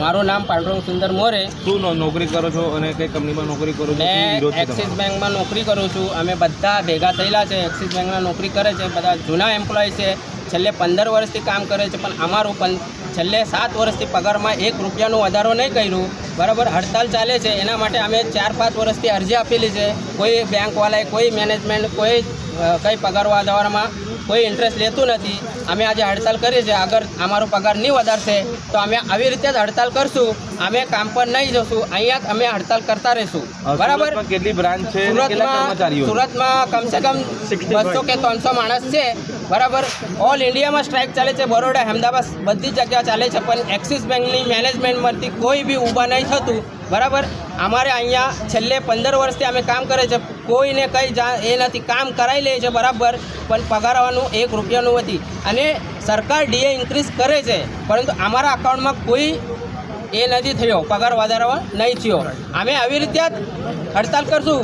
મારું નામ પાંડુરંગ સુંદર મોરે. શું નોકરી કરો છો અને કઈ કંપનીમાં નોકરી કરો છો? મેં એક્સિસ? બેંકમાં નોકરી કરું છું. અમે બધા ભેગા થયેલા છે. એક્સિસ બેંકમાં નોકરી કરે છે. બધા જૂના એમ્પ્લોય છે. છેલ્લે પંદર વર્ષથી કામ કરે છે. પણ અમારું પણ છેલ્લે સાત વર્ષથી પગારમાં એક રૂપિયાનો વધારો નહીં કર્યું. બરાબર હડતાલ ચાલે છે. એના માટે અમે ચાર પાંચ વર્ષથી અરજી આપેલી છે. કોઈ બેંકવાલાએ કોઈ મેનેજમેન્ટ કોઈ કંઈ પગાર વધારવામાં કોઈ ઇન્ટરેસ્ટ લેતું નથી. અમે આજે હડતાલ કરી છે. અગર અમારો પગાર નહીં વધારશે તો અમે આવી રીતે જ હડતાલ કરશું. અમે કામ પર નહીં જશું. અહીંયા અમે હડતાલ કરતા રહીશું. બરાબર? કેટલી બ્રાન્ચ છે? સુરતમાં? સુરતમાં કમસે કમ બસો કે ત્રણસો માણસ છે. બરાબર? ઓલ ઇન્ડિયામાં સ્ટ્રાઇક ચાલે છે. બરોડા અહેમદાબાદ બધી જગ્યા ચાલે છે. પણ એક્સિસ બેંકની મેનેજમેન્ટમાંથી કોઈ બી ઊભા નહીં થતું બરાબર? અમારે અહીંયા છેલ્લે પંદર વર્ષથી અમે કામ કરે છે. કોઈને કંઈ જા, એ નથી. કામ કરાવી લે છે બરાબર, પણ પગારવાનું એક રૂપિયાનું નથી. અને સરકાર ડીએ ઇન્ક્રીઝ કરે છે, પરંતુ અમારા અકાઉન્ટમાં કોઈ એ નથી થયો. પગાર વધારવા નહીં થયો. અમે આવી રીતે જ હડતાલ કરશું.